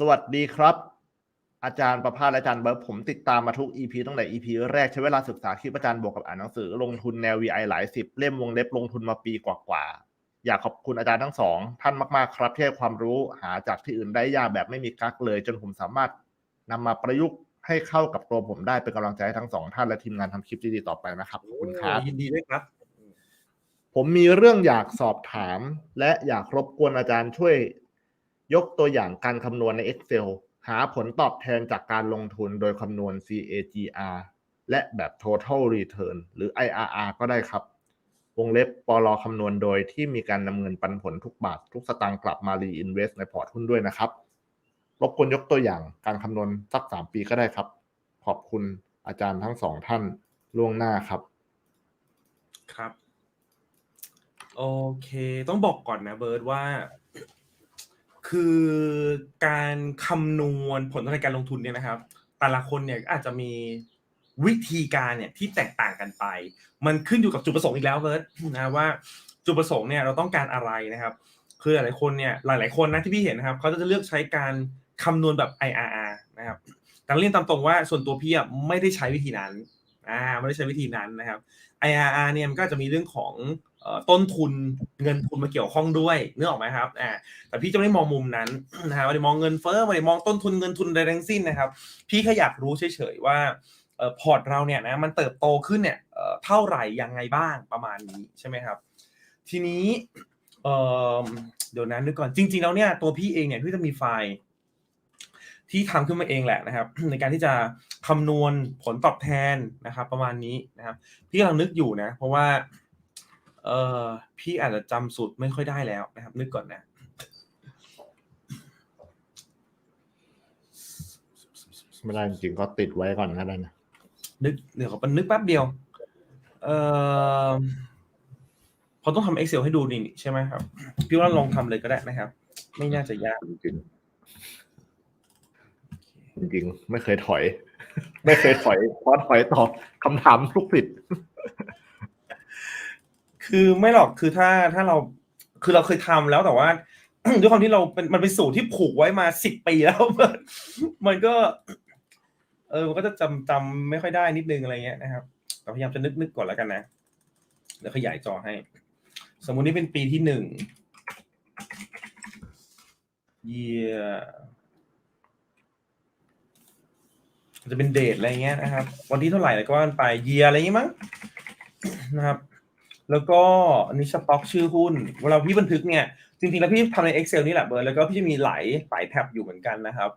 สวัสดีครับ อาจารย์ประภาสและอาจารย์เบิร์ตผมติดตามมาทุก EP ตั้งแต่ EP แรกใช้เวลาศึกษาคลิปอาจารย์บวกกับอ่านหนังสือ ลงทุนแนว VI หลายสิบเล่มวงเล็บลงทุนมาปีกว่าๆอยากขอบคุณอาจารย์ทั้งสองท่านมากๆครับที่ให้ความรู้หาจากที่อื่นได้ยากแบบไม่มีกักเลย จนผมสามารถนำมาประยุกต์ให้เข้ากับตัวผมได้เป็นกำลังใจให้ทั้งสองท่านและทีมงานทำคลิปดีๆต่อไปนะครับขอบคุณครับ ยินดีด้วยครับ ผมมีเรื่องอยากสอบถาม และอยากรบกวนอาจารย์ช่วย ยกตัวอย่างการคำนวณใน Excel หาผลตอบแทนจากการลงทุนโดยคำนวณ CAGR และแบบ Total Return หรือ IRR ก็ได้ครับ วงเล็บปลอคำนวณโดยที่มีการนำเงินปันผลทุกบาท ทุกสตางค์กลับมา Reinvest ในพอร์ตหุ้นด้วยนะครับ รบกวนยกตัวอย่างการคำนวณสักสามปีก็ได้ครับ ขอบคุณอาจารย์ทั้งสองท่านล่วงหน้าครับ ครับ โอเค ต้องบอกก่อนนะเบิร์ดว่า คือการคำนวณผลทางการลงทุนเนี่ยนะครับ แต่ละคนเนี่ยอาจจะมีวิธีการเนี่ยที่แตกต่างกันไป มันขึ้นอยู่กับจุดประสงค์อีกแล้วเบิร์ดนะว่าจุดประสงค์เนี่ยเราต้องการอะไรนะครับ คือหลายคนเนี่ยหลาย ๆคนนะที่พี่เห็นนะครับเขาจะเลือกใช้การคำนวณแบบ IRR นะครับแต่เรียนตามตรงว่าส่วนตัวพี่อะไม่ได้ใช้วิธีนั้น อ่าไม่ได้ใช้วิธีนั้นนะครับ IRR เนี่ยมันก็จะมีเรื่องของอต้นทุนเงินทุนมาเกี่ยวข้องด้วยเนึกอออกไหมครับอ่าแต่พี่จะไม่มองมุมนั้นนะฮะไม่ได้มองเงินเฟ้อไม่ได้มองต้นทุนเงินทุนใดทั้งสิ้นนะครับ พี่แค่อยากรู้เฉยๆว่าพอร์ตเราเนี่ยนะมันเติบโตขึ้นเนี่ยเท่าไหร่ยังไงบ้างประมาณนี้ใช่ไหมครับ ทีนี้เเดี๋ยวนั้นนึกก่อนจริง ๆ แล้วเนี่ยตัวพี่เองเนี่ยพี่จะมีไฟล์ ที่ทำขึ้นมาเองแหละนะครับ ในการที่จะคำนวณผลตอบแทนนะครับ ประมาณนี้นะครับ พี่กำลังนึกอยู่นะ เพราะว่าเออพี่อาจจะจำสูตรไม่ค่อยได้แล้วนะครับ นึกก่อนนะไม่ได้จริงๆก็ติดไว้ก่อนก็ได้นะนึกเดี๋ยวขอนึกแป๊บเดียว เออพอต้องทำ Excel ให้ดูนี่ใช่ไหมครับ พี่ว่าลองทำเลยก็ได้นะครับ ไม่น่าจะยากจริงๆ จริงๆ ไม่เคยถอย ไม่เคยถอยเพราะถอยตอบคำถามทุกผิดคือไม่หรอกคือถ้าถ้าเราคือเราเคยทำแล้วแต่ว่าด้วยความที่เราเป็นมันเป็นสูตรที่ผูกไว้มาสิบปีแล้วมันมันก็ เออมันก็จะจำจำไม่ค่อยได้นิดนึงอะไรเงี้ยนะครับแต่พยายามจะนึกนึกก่อนแล้วกันนะเดี๋ยวขยายจอให้ สมมุตินี่เป็นปีที่หนึ่งเยีย จะเป็นเดทอะไรเงี้ยนะครับ วันที่เท่าไหร่แล้วก็ว่ากันไปเยียอะไรเงี้ยมั้งนะครับ แล้วก็อันนี้สต็อกชื่อหุ้นเวลาพี่บันทึกเนี่ยจริงๆแล้วพี่ทำใน Excel นี่แหละเบิร์ดแล้วก็พี่จะมีหลายหลายแท็บอยู่เหมือนกันนะครับ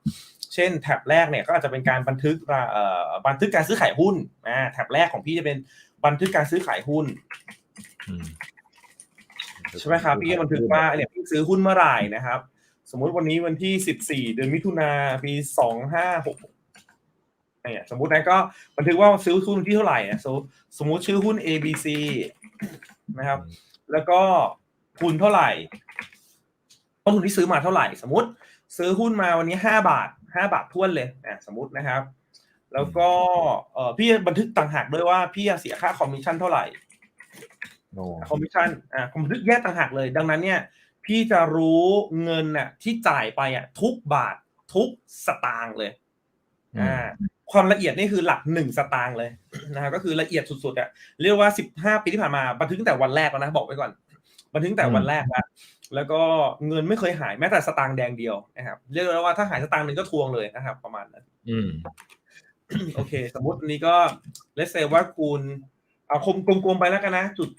เช่นแท็บแรกเนี่ยก็อาจจะเป็นการบันทึกราเอ่อบันทึกการซื้อขายหุ้นอ่าแท็บแรกของพี่จะเป็นบันทึกการซื้อขายหุ้นใช่ไหมครับ พี่ก็บันทึกว่าเนี่ยพี่ซื้อหุ้นเมื่อไหร่นะครับ สมมุติวันนี้วันที่สิบสี่เดือนมิถุนาปีสองห้าหก เนี่ยสมมุตินะก็บันทึกว่าซื้อหุ้นที่เท่าไหร่อะสมมุติสมมุติชื่อหุ้น A B C นะครับ แล้วก็ทุนเท่าไหร่ต้นทุนที่ซื้อมาเท่าไหร่ สมมติ ซื้อหุ้นมาวันนี้ห้าบาทห้าบาทท้วนเลยอะสมมตินะครับ แล้วก็เอ่อพี่บันทึกต่างหากด้วยว่าพี่จะเสียค่าคอมมิชชั่นเท่าไหร่โอ้คอมมิชชั่นอ่าคอมมิชชั่นแยกต่างหากเลย ดังนั้นเนี่ย พี่จะรู้เงินน่ะที่จ่ายไปอะทุกบาททุกสตางค์เลยอ่า ความละเอียดนี่คือหลักหนึ่งสตางค์เลยนะครับก็คือละเอียดสุดๆอะเรียกว่าสิบห้าปีที่ผ่านมาบันทึกตั้งแต่วันแรกแล้วนะบอกไว้ก่อน บันทึกตั้งแต่วันแรกแล้วแล้วก็เงินไม่เคยหายแม้แต่สตางค์แดงเดียวนะครับเรียกได้ว่าถ้าหายสตางค์หนึ่งก็ทวงเลยนะครับ ประมาณนั้นอืมโอเค สมมติอันนี้ก็เลสเซว่าคุณเอาคมกลมๆไปแล้วกันนะจุด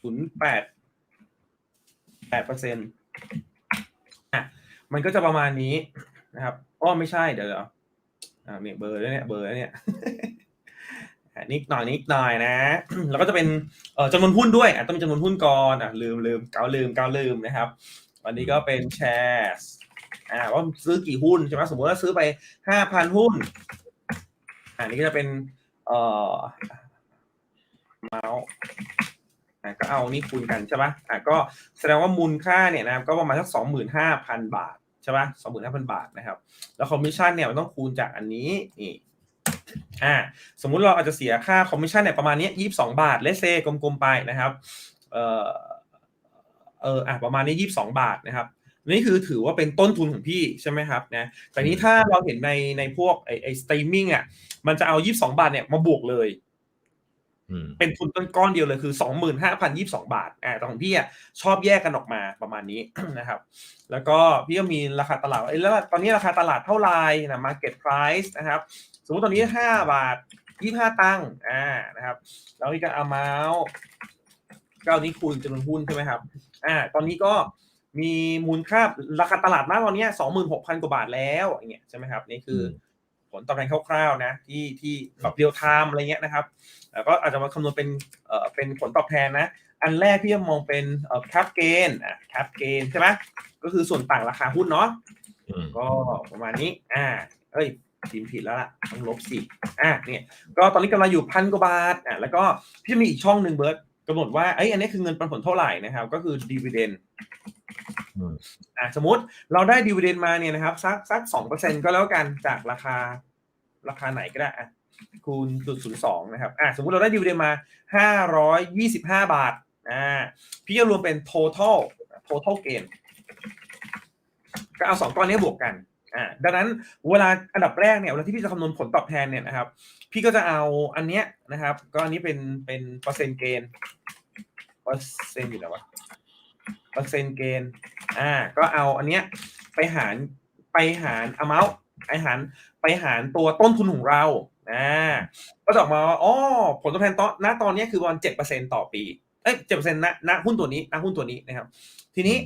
ศูนย์แปดแปดเปอร์เซ็นต์อะมันก็จะประมาณนี้นะครับอ้อไม่ใช่เดี๋ยวเดี๋ยว อ่าเนี่ยเบอร์แล้วเนี่ยเบอร์แล้วเนี่ยนิดหน่อยนิดหน่อยนะ แล้วก็จะเป็นเอ่อจำนวนหุ้นด้วยอะต้องมีจำนวนหุ้นก่อนอะลืมลืมเกาลืมเกาลืมนะครับ วันนี้ก็เป็นแชร์อ่าว่าซื้อกี่หุ้นใช่ไหมสมมติว่าซื้อไปห้าพันหุ้นอ่านี่ก็จะเป็นเอ่อเมาส์อ่าก็เอานี่คูณกันใช่ปะอ่าก็แสดงว่ามูลค่าเนี่ยนะครับก็ประมาณสักสองหมื่นห้าพันบาท ใช่ปะสองหมื่นห้าพันบาทนะครับ แล้วคอมมิชชั่นเนี่ยมันต้องคูณจากอันนี้นี่อ่าสมมุติเราอาจจะเสียค่าคอมมิชชั่นเนี่ยประมาณนี้ยี่สิบสองบาทเลเซกลมๆไปนะครับเอ่อเอออะประมาณนี้ยี่สิบสองบาทนะครับนี่คือถือว่าเป็นต้นทุนของพี่ใช่ไหมครับนะแต่นี้ถ้าเราเห็นในในพวกไอไอสตรีมมิ่งอะมันจะเอา 22 บาทเนี่ยมาบวกเลย เป็นทุนก้อนๆเดียวเลยคือ 25,022 บาทอ่าแต่ของพี่อะชอบแยกกันออกมาประมาณนี้นะครับ แล้วก็พี่ก็มีราคาตลาดว่าเอ้ยแล้วตอนนี้ราคาตลาดเท่าไหร่นะ market price นะครับ สมมติตอนนี้ 5 บาท 25 ตังค์อ่านะครับแล้วนี่ก็ amount ก็เอานี้คูณจำนวนหุ้นใช่ไหมครับอ่าตอนนี้ก็มีมูลค่าราคาตลาดมากตอนเนี้สองหมื่นหกพันกว่าบาทแล้วอย่างเงี้ยใช่ไหมครับนี่คืออ ผลตอบแทนคร่าวๆนะที่ที่แบบเรียลไทม์อะไรเงี้ยนะครับแล้วก็อาจจะมาคำนวณเป็นเอ่อเป็นผลตอบแทนนะ อันแรกพี่จะมองเป็นเอ่อ cap gain อะ cap gain ใช่ไหมก็คือส่วนต่างราคาหุ้นเนาะอืมก็ประมาณนี้ อ่าเอ้ยพิมพ์ผิดแล้วล่ะต้องลบสิอ่าเนี่ย ก็ตอนนี้กำลังอยู่พันกว่าบาทอ่าแล้วก็พี่จะมีอีกช่องหนึ่งเบิร์ต กำหนดว่าเอ้ยอันนี้คือเงินปันผลเท่าไหร่นะครับ ก็คือดีเวเดนอืมอ่าสมมติเราได้ดีเวเดนมาเนี่ยนะครับสักสักสองเปอร์เซ็นก็แล้วกันจากราคาราคาไหนก็ได้อะคูณจุดศูนย์สองนะครับอ่าสมมุติเราได้ดีเวเดนมาห้าร้อยยี่สิบห้าบาทอ่าพี่จะรวมเป็น total total gain ก็เอาสองก้อนนี้บวกกัน อ่าดังนั้นเวลาอันดับแรกเนี่ยเวลาที่พี่จะคำนวณผลตอบแทนเนี่ยนะครับ พี่ก็จะเอาอันเนี้ยนะครับ ก็อันนี้เป็นเป็นเปอร์เซ็นต์เกณฑ์เปอร์เซ็นต์อยู่ไหนวะเปอร์เซ็นต์เกณฑ์อ่า ก็เอาอันเนี้ยไปหารไปหาร amount ไปหารไปหารตัวต้นทุนของเราอ่าก็จะออกมาว่าอ๋อผลตอบแทนตอนณตอนเนี้ยคือประมาณเจ็ดเปอร์เซ็นต่อปี เอ้ยเจ็ดเปอร์เซ็นต์ณณหุ้นตัวนี้ณหุ้นตัวนี้นะครับ ทีนี้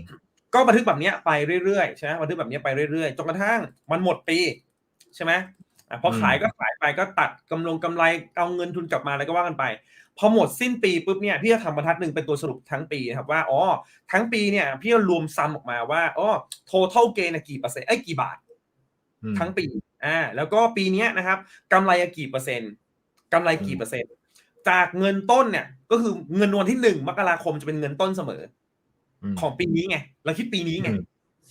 ก็บันทึกแบบเนี้ยไปเรื่อยๆใช่ไหมบันทึกแบบเนี้ยไปเรื่อยๆจนกระทั่งมันหมดปีใช่ไหมอะพอขายก็ขายไปก็ตัดกำลงกำไรเอาเงินทุนกลับมาอะไรก็ว่ากันไป พอหมดสิ้นปีปุ๊บเนี่ยพี่จะทำบรรทัดหนึ่งเป็นตัวสรุปทั้งปีนะครับว่าอ๋อทั้งปีเนี่ยพี่จะรวมซัมออกมาว่าอ๋อ total gain อะกี่เปอร์เซ็นต์เอ้ยกี่บาทอืมทั้งปีอ่าแล้วก็ปีเนี้ยนะครับกำไรอะกี่เปอร์เซ็นต์กำไรกี่เปอร์เซ็นต์จากเงินต้นเนี่ยก็คือเงินวันที่หนึ่งมกราคมจะเป็นเงินต้นเสมอม ของปีนี้ไงเราคิดปีนี้ไงอืม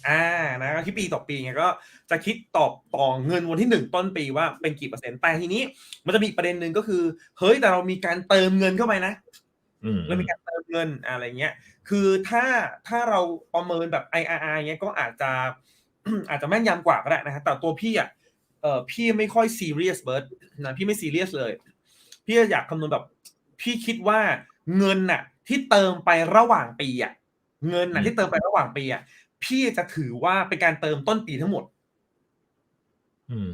อ่านะก็คิดปีต่อปีไงก็จะคิดตอบต่อเงินวันที่หนึ่งต้นปีว่าเป็นกี่เปอร์เซ็นต์แต่ทีนี้ มันจะมีอีกประเด็นหนึ่งก็คือ เฮ้ยแต่เรามีการเติมเงินเข้าไปนะอืมเรามีการเติมเงินอะไรเงี้ย คือถ้าถ้าเราประเมินแบบ IRR เงี้ยก็อาจจะอาจจะแม่นยำกว่าก็ได้นะฮะแต่ตัวพี่อะเออพี่ไม่ค่อยซีเรียสเบิร์ดนะพี่ไม่ซีเรียสเลย พี่อยากคำนวณแบบ พี่คิดว่าเงินน่ะ ที่เติมไประหว่างปีอะ เงินน่ะที่เติมไประหว่างปีอะพี่จะถือว่าเป็นการเติมต้นปีทั้งหมด อืม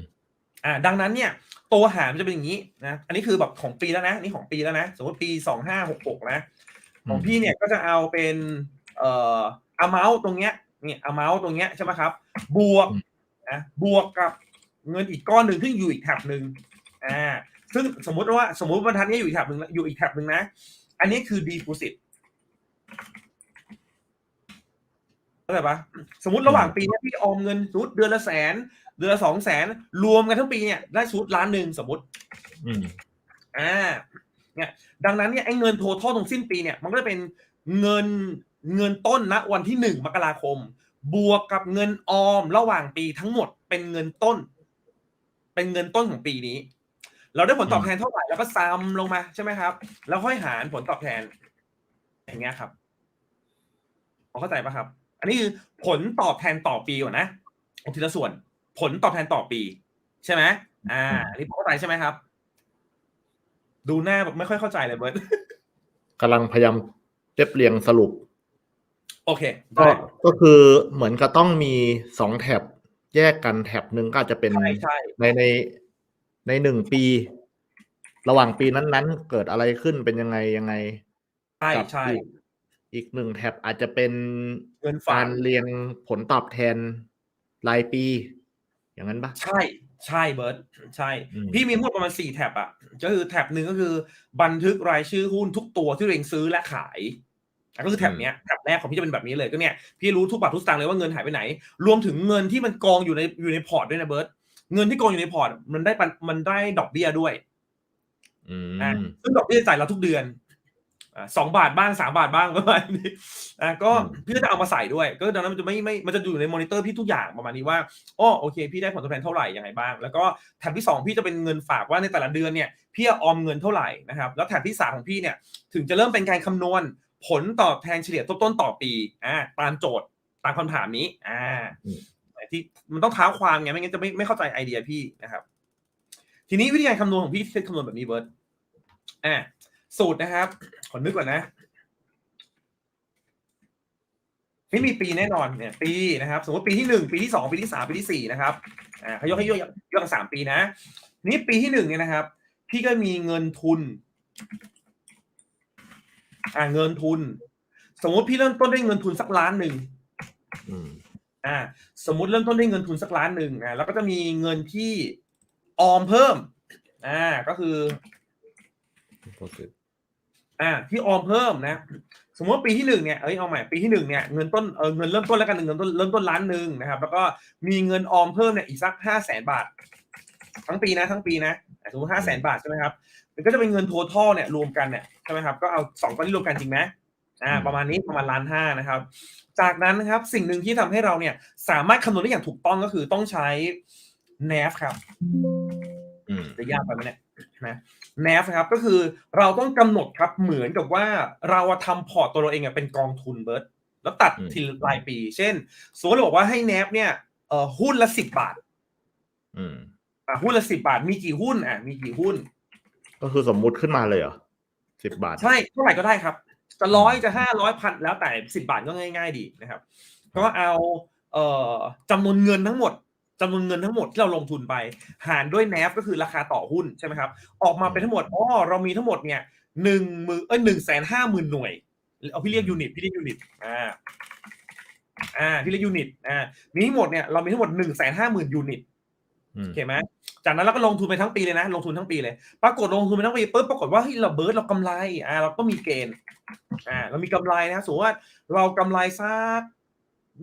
อ่า ดังนั้นเนี่ย ตัวหารมันจะเป็นอย่างนี้นะอันนี้คือแบบของปีแล้วนะนี่ของปีแล้วนะสมมติปีสองห้าหกหกนะของพี่เนี่ยก็จะเอาเป็น เอ่อ amount ตรงเนี้ยเนี่ย amount ตรงเนี้ยใช่ไหมครับ บวกอืมนะบวกกับเงินอีกก้อนหนึ่งที่อยู่อีกแท็บหนึ่งอ่า ซึ่งสมมุติว่าสมมุติบรรทัดนี้อยู่อีกแท็บหนึ่งแล้วอยู่อีกแท็บหนึ่งนะ อันนี้คือ deposit เข้าใจปะสมมติระหว่างปีเนี้ยพี่ออมเงินสมมติเดือนละแสน เดือนละสองแสนรวมกันทั้งปีเนี่ยได้สมมติล้านหนึ่งสมมติอืมอ่าเนี่ยดังนั้นเนี่ยไอ้เงินโททอลตรงสิ้นปีเนี่ยมันก็จะเป็นเงินเงินต้นณวันที่หนึ่งมกราคม บวกกับเงินออมระหว่างปีทั้งหมดเป็นเงินต้น เป็นเงินต้นของปีนี้ เราได้ผลตอบแทนเท่าไหร่แล้วก็ซ้ำลงมาใช่ไหมครับ แล้วค่อยหารผลตอบแทน อย่างเงี้ยครับพอเข้าใจปะครับอั นนี้คือผลตอบแทนต่อปีก่อนนะเอาทีละส่วน ผลตอบแทนต่อปี ใช่ไหมอ่าอันนี้พอเข้าใจใช่ไหมครับ ดูหน้าแบบไม่ค่อยเข้าใจเลยเบิร์ตกำลังพยายามเรียบเรียงสรุป โอเคก็ได้ก็คือเหมือนกับต้องมีสองแท็บแยกกันแท็บหนึ่งก็อาจจะเป็นใช่ใช่ในในในหนึ่งปี ระหว่างปีนั้นๆ เกิดอะไรขึ้นเป็นยังไงยังไงใช่กับใช่ อีกอีกหนึ่งแท็บอาจจะเป็นเงินฝากการเรียงผลตอบแทนรายปี อย่างนั้นปะใช่ใช่เบิร์ตใช่อืมพี่มีทั้งหมดประมาณสี่แท็บอะก็คือแท็บหนึ่งก็คือ บันทึกรายชื่อหุ้นทุกตัวที่ตัวเองซื้อและขายอะก็คือแท็บเนี้ยแท็บแรกของพี่จะเป็นแบบนี้เลยก็เนี่ยพี่รู้ทุกบาททุกสตางค์เลยว่าเงินหายไปไหน รวมถึงเงินที่มันกองอยู่ในอยู่ในพอร์ตด้วยนะเบิร์ตเงินที่กองอยู่ในพอร์ตมันได้ปันมันได้ดอกเบี้ยด้วยอือะมซึ่งดอกเบี้ยจ่ายเราทุกเดือนอะ สองบาทบ้างสามบาทบ้างประมาณนี้อะก็อืมพี่ก็จะเอามาใส่ด้วย ก็ดังนั้นมันจะไม่ไม่มันจะอยู่ในมอนิเตอร์พี่ทุกอย่างประมาณนี้ว่าอ้อโอเค พี่ได้ผลตอบแทนเท่าไหร่ยังไงบ้าง แล้วก็แท็บที่สองพี่จะเป็นเงินฝากว่าในแต่ละเดือนเนี่ยพี่ออมเงินเท่าไหร่นะครับแล้วแท็บที่สามของพี่เนี่ยถึงจะเริ่มเป็นการคำนวณผลตอบแทนเฉลี่ยต้นๆต่อปีอ่าตามโจทย์ตามคำถามนี้อ่าอืมที่มันต้องเท้าความไงไม่งั้นจะไม่ไม่เข้าใจไอเดียพี่นะครับ ทีนี้วิธีการคำนวณของพี่ที่คำนวณแบบนี้เบิร์ตอ่า สูตรนะครับ ขอนึกก่อนนะไม่มีปีแน่นอนเนี่ยปีนะครับ สมมติปีที่หนึ่งปีที่สองปีที่สามปีที่สี่นะครับอ่าเขายกให้ยกยกกันสามปีนะ นี่ปีที่หนึ่งเนี่ยนะครับ พี่ก็มีเงินทุน อ่าเงินทุน สมมติพี่เริ่มต้นด้วยเงินทุนสักล้านหนึ่งอืมอ่า สมมุติเริ่มต้นด้วยเงินทุนสักล้านหนึ่งอ่าแล้วก็จะมีเงินที่ออมเพิ่ม อ่า ก็คือ อ่าที่ออมเพิ่มนะ สมมติว่าปีที่หนึ่งเนี่ยเอ้ยเอาใหม่ปีที่หนึ่งเนี่ยเงินต้นเออเงินเริ่มต้นแล้วกันเงินต้นเริ่มต้นล้านหนึ่งนะครับ แล้วก็มีเงินออมเพิ่มเนี่ยอีกสักห้าแสนบาท ทั้งปีนะทั้งปีนะอะสมมติห้าแสนบาทใช่ไหมครับมันก็จะเป็นเงิน total เนี่ยรวมกันเนี่ยใช่ไหมครับก็เอาสองก้อนนี้รวมกันจริงไหมอ่าอืมประมาณนี้ประมาณล้านห้านะครับ จากนั้นนะครับสิ่งหนึ่งที่ทำให้เราเนี่ยสามารถคำนวณได้อย่างถูกต้องก็คือต้องใช้ NAV ครับอืม จะยากไปไหมเนี่ยนะ NAV ครับก็คือเราต้องกำหนดครับเหมือนกับว่าเราอะทำพอร์ตตัวเราเองอะเป็นกองทุนเบิร์ตแล้วตัดอืมทีละรายปี เช่นสมมติเราบอกว่าให้ NAV เนี่ยเอ่อหุ้นละสิบบาทอืมอะหุ้นละสิบาท มีกี่หุ้นอะมีกี่หุ้น ก็คือสมมุติขึ้นมาเลยเหรอสิบบาท ใช่เท่าไหร่ก็ได้ครับ จะร้อยจะห้าร้อยพันแล้วแต่สิบาทก็ง่าย ๆ ดีนะครับ ก็เอาเอ่อจำนวนเงินทั้งหมด จำนวนเงินทั้งหมดที่เราลงทุนไป หารด้วย NAV ก็คือราคาต่อหุ้นใช่ไหมครับ ออกมาเป็นทั้งหมดอ๋อเรามีทั้งหมดเนี่ยหนึ่งหมื่นเอ้ยหนึ่งแสนห้าหมื่นหน่วยเอาพี่เรียกยูนิตพี่เรียกยูนิตอ่าอ่าพี่เรียกยูนิตอ่ามีทั้งหมดเนี่ยเรามีทั้งหมดหนึ่งแสนห้าหมื่นยูนิตอืมโอเคไหมจากนั้นเราก็ลงทุนไปทั้งปีเลยนะ ลงทุนทั้งปีเลย ปรากฏลงทุนไปทั้งปีปุ๊บปรากฏว่าเฮ้ยเราเบิร์ดเรากำไรอ่าเราก็มีเกณฑ์อ่าเรามีกำไรนะสมมติว่าเรากำไรสัก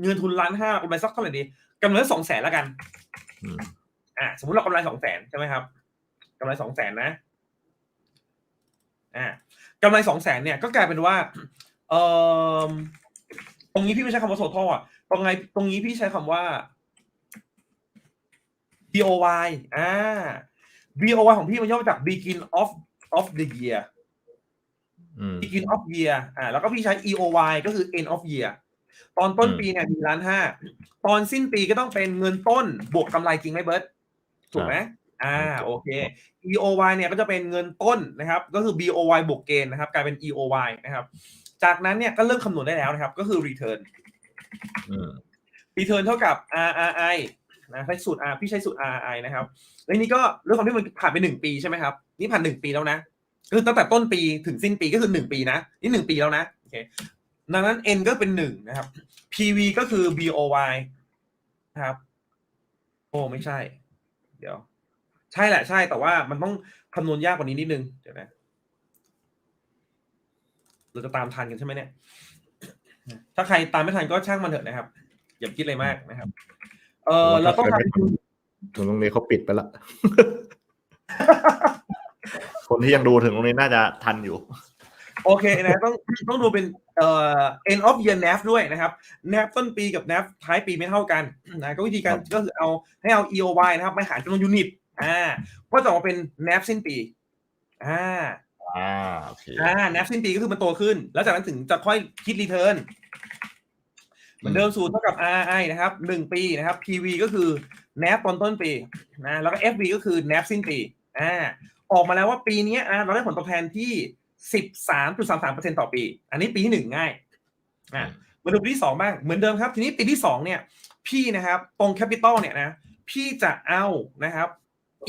เงินทุนล้านห้ากำไรสักเท่าไหร่ดี กำไรสองแสนแล้วกัน อืมอ่าสมมติเรากำไรสองแสนใช่ไหมครับกำไรสองแสนนะ อ่ากำไรสองแสนเนี่ยก็กลายเป็นว่า เออตรงนี้พี่ไม่ใช้คำว่า total อะตรงไงตรงนี้พี่ใช้คำว่า BOY อ่า BOY ของพี่มันย่อมาจาก begin of of the year อืม begin of year อ่า แล้วก็พี่ใช้ EOY ก็คือ end of year ตอนต้นอืมปีเนี่ยมีล้านห้าตอนสิ้นปีก็ต้องเป็นเงินต้นบวกกำไรจริงไหมเบิร์ตถูกไหมอ่าโอเค EOY เนี่ยก็จะเป็นเงินต้นนะครับ ก็คือ BOY บวกเกณฑ์นะครับ กลายเป็น EOY นะครับ จากนั้นเนี่ยก็เริ่มคำนวณได้แล้วนะครับ ก็คือ return อืม return เท่ากับ RRI นะใช้สูตร R พี่ใช้สูตร RRI นะครับแล้วนี่ก็เรื่องความที่มันผ่านไปหนึ่งปีใช่ไหมครับนี่ผ่านหนึ่งปีแล้วนะคือตั้งแต่ต้นปีถึงสิ้นปีก็คือหนึ่งปีนะนี่หนึ่งปีแล้วนะโอเค ดังนั้น N ก็เป็นหนึ่งนะครับ PV ก็คือ BOY นะครับ โอ้ไม่ใช่ เดี๋ยว ใช่แหละใช่แต่ว่ามันต้องคำนวณยากกว่านี้นิดนึง เดี๋ยวนะ เราจะตามทันกันใช่ไหมเนี่ย ถ้าใครตามไม่ทันก็ช่างมันเถอะนะครับ อย่าคิดอะไรมากนะครับ เออเราต้องทำถึงตรงนี้เขาปิดไปละ คนที่ยังดูถึงตรงนี้น่าจะทันอยู่ โอเคนะต้องต้องดูเป็นเอ่อ end of year NAV ด้วยนะครับ NAV ต้นปีกับ NAV ท้ายปีไม่เท่ากันนะก็วิธีการครับก็คือเอาให้เอา EOY นะครับมาหารจำนวนยูนิตอ่าก็จะออกมาเป็น NAV สิ้นปีอ่าอ่าโอเคอ่า NAV สิ้นปีก็คือมันโตขึ้น แล้วจากนั้นถึงจะค่อยคิด return เหมือนเดิมสูตรเท่ากับ RI นะครับหนึ่งปีนะครับ PV ก็คือ NAV ตอนต้นปีนะแล้วก็ FV ก็คือ NAV สิ้นปีอ่าออกมาแล้วว่าปีนี้อะเราได้ผลตอบแทนที่ 13.33%ต่อปี อันนี้ปีที่หนึ่งง่ายอ่ามาดูปีที่สองบ้างเหมือนเดิมครับ ทีนี้ปีที่สองเนี่ย พี่นะครับตรงแคปิตอลเนี่ยนะพี่จะเอานะครับ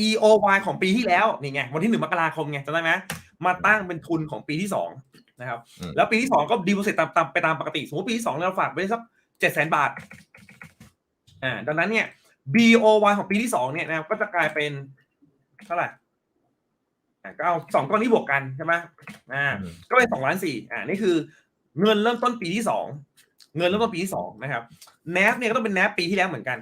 EOY ของปีที่แล้วนี่ไงวันที่หนึ่งมกราคมไงจำได้ไหมมาตั้งเป็นทุนของปีที่สองนะครับอืมแล้วปีที่สองก็ดีโพสิตตามตามไปตามปกติ สมมติปีที่สองเราฝากไว้สักเจ็ดแสนบาทอ่าดังนั้นเนี่ย BOY ของปีที่สองเนี่ยนะครับก็จะกลายเป็นเท่าไหร่อ่า ก็เอาสองก้อนนี้บวกกันใช่ไหมอ่าอืมก็เป็นสองล้านสี่อ่านี่คือ เงินเริ่มต้นปีที่สองเงินเริ่มต้นปีที่สองนะครับ NAV เนี่ยก็ต้องเป็น NAV ปีที่แล้วเหมือนกัน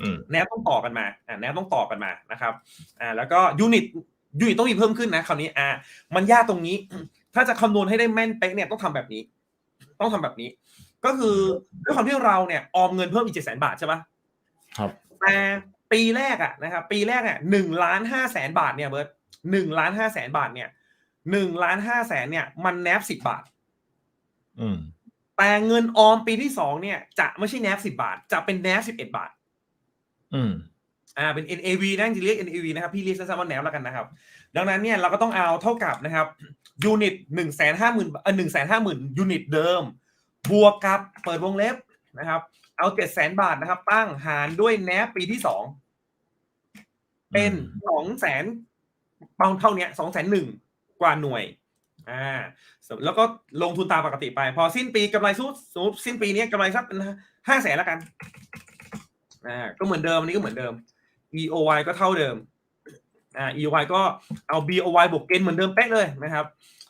อืมแนวต้องต่อกันมาอ่าแนวต้องต่อกันมานะครับอ่าแล้วก็ยูนิตยูนิตต้องมีเพิ่มขึ้นนะคราวนี้อ่ามันยากตรงนี้ ถ้าจะคำนวณให้ได้แม่นเป๊ะเนี่ยต้องทำแบบนี้ ต้องทำแบบนี้ ก็คือด้วยความที่เราเนี่ยออมเงินเพิ่มอีกเจ็ดแสนบาทใช่ปะครับแต่ปีแรกอะนะครับปีแรกเนี่ยหนึ่งล้านห้าแสนบาทเนี่ยเบิร์ต หนึ่งล้านห้าแสนบาทเนี่ยหนึ่งล้านห้าแสนเนี่ย มันแนบสิบบาท อืม แต่เงินออมปีที่สองเนี่ย จะไม่ใช่ NAV สิบาท จะเป็น NAV สิบเอ็ดบาท อืมอ่าเป็น NAV นะจริงๆเรียก NAV นะครับพี่เรียกสั้นๆว่า NAV แล้วกันนะครับ ดังนั้นเนี่ยเราก็ต้องเอาเท่ากับนะครับยูนิตหนึ่งแสนห้าหมื่นเออหนึ่งแสนห้าหมื่นยูนิตเดิม บวกกับเปิดวงเล็บนะครับ เอาเจ็ดแสนบาทนะครับ ตั้งหารด้วย NAV ปีที่สองเป็นสองแสน เปาเท่านี้สองแสนหนึ่งกว่าหน่วยอ่าแล้วก็ลงทุนตามปกติไป พอสิ้นปีกำไรสู้สมมติสิ้นปีนี้กำไรสักเป็นห้าแสนแล้วกันอ่าก็เหมือนเดิมอันนี้ก็เหมือนเดิม EOY ก็เท่าเดิมอ่า EOY ก็เอา BOY บวกเกณฑ์เหมือนเดิมเป๊ะเลยนะครับ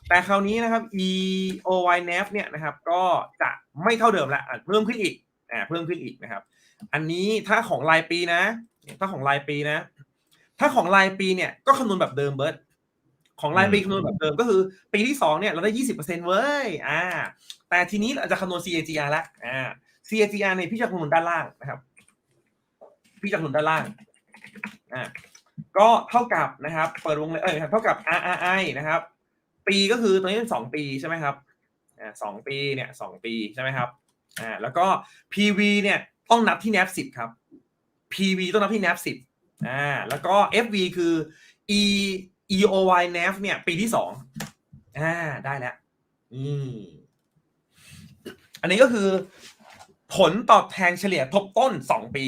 แต่คราวนี้นะครับ EOY NAV เนี่ยนะครับก็จะไม่เท่าเดิมละอะเพิ่มขึ้นอีกอ่าเพิ่มขึ้นอีกนะครับ อันนี้ถ้าของรายปีนะ ถ้าของรายปีนะ ถ้าของรายปีเนี่ยก็คำนวณแบบเดิมเบิร์ตของรายปีคำนวณแบบเดิมก็คือ ปีที่สองเนี่ยเราได้ยี่สิบเปอร์เซ็นต์เว้ยอ่า แต่ทีนี้เราจะคำนวณ CAGR ละอ่า CAGR เนี่ยพี่จะคำนวณด้านล่างนะครับ พี่จะคำนวณด้านล่างอ่าก็เท่ากับนะครับเปิดวงเลยเออเท่ากับ RRI นะครับ ปีก็คือตอนนี้เป็นสองปีใช่ไหมครับอ่าสองปีเนี่ยสองปีใช่ไหมครับอ่าแล้วก็ PV เนี่ยต้องนับที่ NAV 10 ครับ PV ต้องนับที่ NAV 10 อ่าแล้วก็ FV คือ E EOY NAV เนี่ย ปีที่สองอ่าได้แล้วอืมอันนี้ก็คือ ผลตอบแทนเฉลี่ยทบต้นสองปี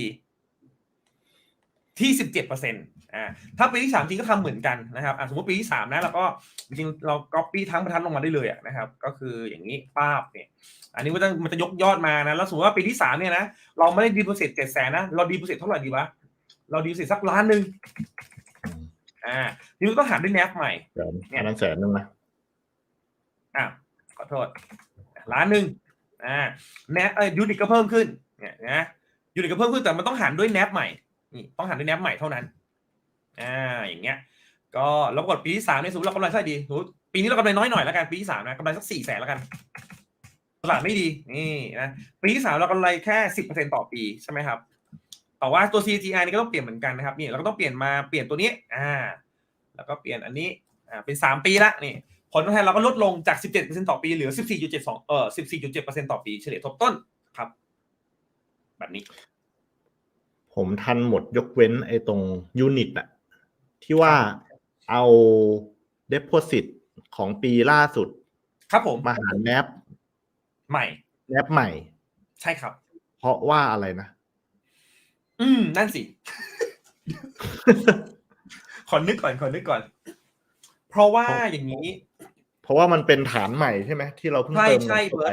ที่สิบเจ็ดเปอร์เซ็นต์อ่าถ้าปีที่สามจริงก็ทำเหมือนกันนะครับอะสมมติปีที่สามนะเราก็จริงเราก๊อปปี้ทั้งบรรทัดลงมาได้เลยนะครับ ก็คืออย่างนี้ป้าบเนี่ย อันนี้มันจะมันจะยกยอดมานะ แล้วสมมติว่าปีที่สามเนี่ยนะเราไม่ได้ดีโพสิตเจ็ดแสนนะ เราดีโพสิตเท่าไหร่ดีวะ เราดีโพสิตสักล้านหนึ่งอ่านี่มันต้องหารด้วยแนฟใหม่แสนอันนั้นแสนหนึ่งนะอะขอโทษล้านหนึ่งอ่าแนฟเอ้ยยูนิตก็เพิ่มขึ้นเนี่ยนะยูนิตก็เพิ่มขึ้นแต่มันต้องหารด้วยแนฟใหม่นี่ต้องหารด้วยแนฟใหม่เท่านั้นอ่าอย่างเงี้ย ก็แล้วกดปีที่สามเนี่ยสมมติเรากำไรเท่าไหร่ดีสมมติปีนี้เรากำไรน้อยหน่อยแล้วกันปีที่สามนะกำไรสักสี่แสนแล้วกันตลาดไม่ดีนี่นะปีที่สามเรากำไรแค่สิบเปอร์เซ็นต่อปีใช่ไหมครับ แต่ว่าตัว CGI นี่ก็ต้องเปลี่ยนเหมือนกันนะครับนี่เราก็ต้องเปลี่ยนมาเปลี่ยนตัวนี้อ่าแล้วก็เปลี่ยนอันนี้อ่าเป็นสามปีละนี่ผลตอบแทนเราก็ลดลงจาก 17%ต่อปีเหลือ 14.72เอ่อ14.7%ต่อปีเฉลี่ยทบต้นครับ แบบนี้ ผมทันหมดยกเว้นไอ้ตรงยูนิตอะที่ว่าเอา Deposit ของปีล่าสุด ครับผมมาหารแนบใหม่แนบใหม่ ใช่ครับ เพราะว่าอะไรนะ อืม นั่นสิ ขอนึกก่อนขอนึกก่อน เพราะว่าอย่างนี้ เพราะว่ามันเป็นฐานใหม่ใช่ไหมที่เราเพิ่งใช่เติมใช่เข้าไป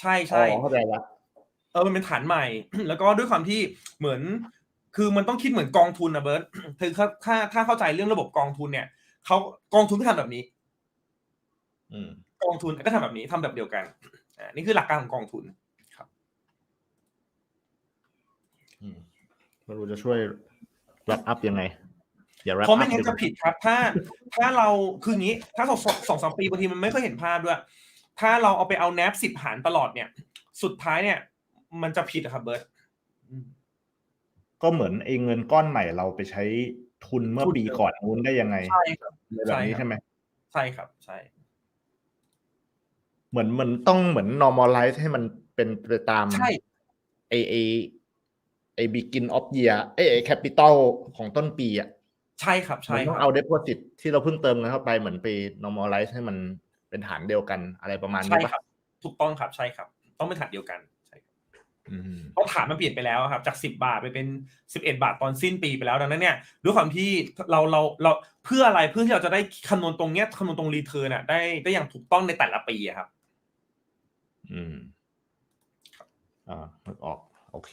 ใช่อ๋ใช่อเข้าใจละเออมันเป็นฐานใหม่ แล้วก็ด้วยความที่เหมือน คือมันต้องคิดเหมือนกองทุนนะเบิร์ตคือถ้าถ้าถ้าเข้าใจเรื่องระบบกองทุนเนี่ยเขากองทุนก็ทำแบบนี้อืมกองทุนก็ทำแบบนี้ทำแบบเดียวกันอ่านี่คือหลักการของกองทุน อืม ไม่รู้จะช่วยรับอัพยังไง อย่ารับเพราะไม่อัพงั้นดีกจะว่าผิดครับ ถ้า ถ้าเราคืออย่างนี้ ถ้าสองสองสองสามปีบางทีมันไม่ค่อยเห็นภาพด้วย ถ้าเราเอาไปเอาแนบสิบหารตลอดเนี่ย สุดท้ายเนี่ย มันจะผิดอะครับเบิร์ตอืมก็เหมือนไอ้เงินก้อนใหม่เราไปใช้ทุนเมื่อทุนปีเดิมก่อนนู้นได้ยังไงใช่ครับอะไรแบบนี้ใช่ครับใช่ไหมใช่ครับใช่เหมือนเหมือนต้องเหมือน normalize ให้มันเป็นไปตามใช่ไอไอ ไอ begin of year ไอไอ capital ของต้นปีอะใช่ครับมัใช่นคต้อรังบเอา deposit ที่เราเพิ่งเติมเงินเข้าไปเหมือนไป normalize ให้มันเป็นฐานเดียวกันอะไรประมาณใช่นี้ครัปะบถูกต้องครับใช่ครับ ต้องเป็นฐานเดียวกันใช่ครับอืมเพราะฐานมันเปลี่ยนไปแล้วครับ จากสิบาทไปเป็นสิบเอ็ดบาทตอนสิ้นปีไปแล้วดังนั้นเนี่ยด้วยความที่เราเราเราเพื่ออะไรเพื่อที่เราจะได้คำนวณตรงเนี้ยคำนวณตรงรีเทิร์นอะได้ได้อย่างถูกต้องในแต่ละปีอะครับ อืมอ่านึกออก โอเค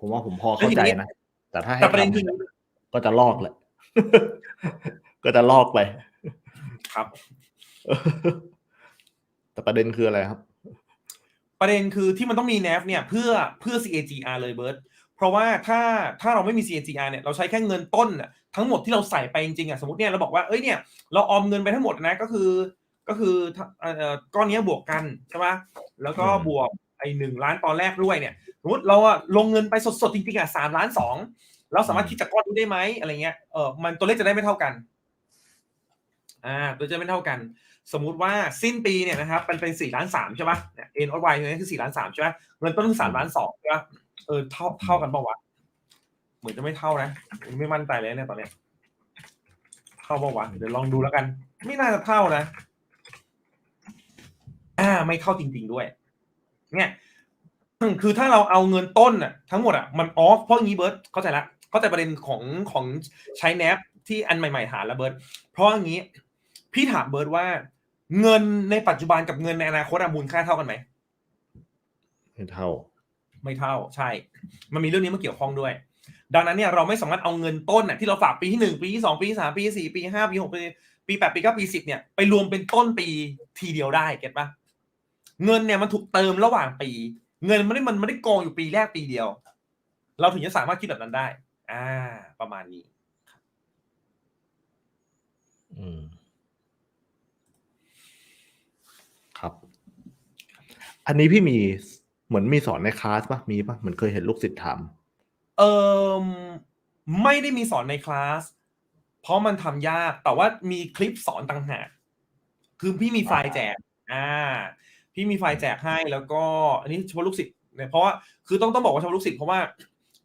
ผมว่าผมพอเข้าใจนะ แต่ถ้าให้แต่ประเด็นทำคือก็จะลอกแหละก็จะลอกไป ครับ แต่ประเด็นคืออะไรครับ ประเด็นคือที่มันต้องมี NAV เนี่ย เพื่อเพื่อ CAGR เลยเบิร์ตเพราะว่าถ้าถ้าเราไม่มี CAGR เนี่ยเราใช้แค่เงินต้นน่ะทั้งหมดที่เราใส่ไปจริงๆอะสมมติเนี่ยเราบอกว่าเอ้ยเนี่ยเราออมเงินไปทั้งหมดนะก็คือก็คือเอ่อก้อนเนี้ยบวกกันใช่ไหมแล้วก็อืมบวกไอ้หนึ่งล้านตอนแรกด้วยเนี่ย สมมติเราอะลงเงินไปสดๆจริงๆอะสามล้านสองเราสามารถคิดจากก้อนนี้ได้ไหมอะไรเงี้ยเออมันตัวเลขจะได้ไม่เท่ากันอ่าตัวจะไม่เท่ากัน สมมุติว่าสิ้นปีเนี่ยนะครับมันเป็นสี่ล้านสามใช่ป่ะเนี่ยเอ็นออวายเนี่ยคือสี่ล้านสามใช่ป่ะเงินต้นคือสามล้านสองใช่ป่ะเออเท่าเท่ากันปะวะเหมือนจะไม่เท่านะไม่มั่นใจเลยเนี่ยตอนเนี้ยเท่าปะวะเดี๋ยวลองดูแล้วกัน ไม่น่าจะเท่านะ อ่า ไม่เท่าจริง ๆด้วย เนี่ย คือถ้าเราเอาเงินต้นน่ะทั้งหมดอะมันออฟเพราะงี้เบิร์ตเข้าใจละเข้าใจประเด็นของของใช้แนบที่อันใหม่ๆหาแล้วเบิร์ตเพราะอย่างนี้ พี่ถามเบิร์ตว่า เงินในปัจจุบันกับเงินในอนาคตอะมูลค่าเท่ากันไหมไม่เท่า ไม่เท่าใช่ มันมีเรื่องนี้มาเกี่ยวข้องด้วย ดังนั้นเนี่ยเราไม่สามารถเอาเงินต้นน่ะที่เราฝากปีที่หนึ่งปีที่สองปีที่สามปีที่สี่ปีที่ห้าปีหกปีปีแปดปีเก้าปีสิบเนี่ยไปรวมเป็นต้นปีทีเดียวได้เก็ตปะเงินเนี่ยมันถูกเติมระหว่างปี เงินมันไม่มันไม่ได้กองอยู่ปีแรกปีเดียว เราถึงจะสามารถคิดแบบนั้นได้ อ่า ประมาณนี้อืมครับ อันนี้พี่มีเหมือนมีสอนในคลาสปะมีปะเหมือนเคยเห็นลูกศิษย์ถามเออไม่ได้มีสอนในคลาส เพราะมันทำยาก แต่ว่ามีคลิปสอนต่างหาก คือพี่มีไฟล์แจก อ่า พี่มีไฟล์แจกให้แล้วก็ อันนี้เฉพาะลูกศิษย์เนี่ยเพราะว่าคือต้องต้องบอกว่าเฉพาะลูกศิษย์เพราะว่า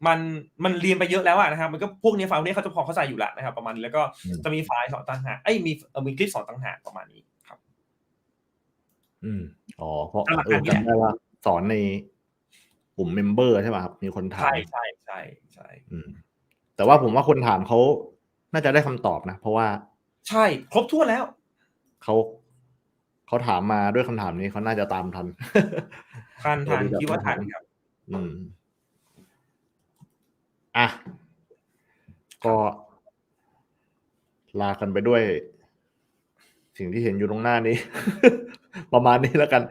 มันมันเรียนไปเยอะแล้วอะนะครับ มันก็พวกนี้ไฟล์พวกนี้เขาจะพอเข้าใจอยู่แล้วนะครับ ประมาณนี้แล้วก็อืมจะมีไฟล์สอนต่างหากเอ้ยมีเอ่อมีคลิปสอนต่างหากประมาณนี้ครับ อืมอ๋อเพราะอะเอออันนี้แหละจำได้ว่าสอนในกลุ่มเมมเบอร์ใช่ป่ะครับมีคนถาใช่มใช่ใช่ใช่อืมแต่ว่าผมว่าคนถามเขาน่าจะได้คำตอบนะ เพราะว่า ใช่ ครบถ้วนแล้วเขา เขาถามมาด้วยคำถามนี้เขาน่าจะตามทัน ทันทันเออดีแบบคิดว่าทัทันนครับ อืม อะ ก็ลากันไปด้วย สิ่งที่เห็นอยู่ตรงหน้านี้ ประมาณนี้แล้วกัน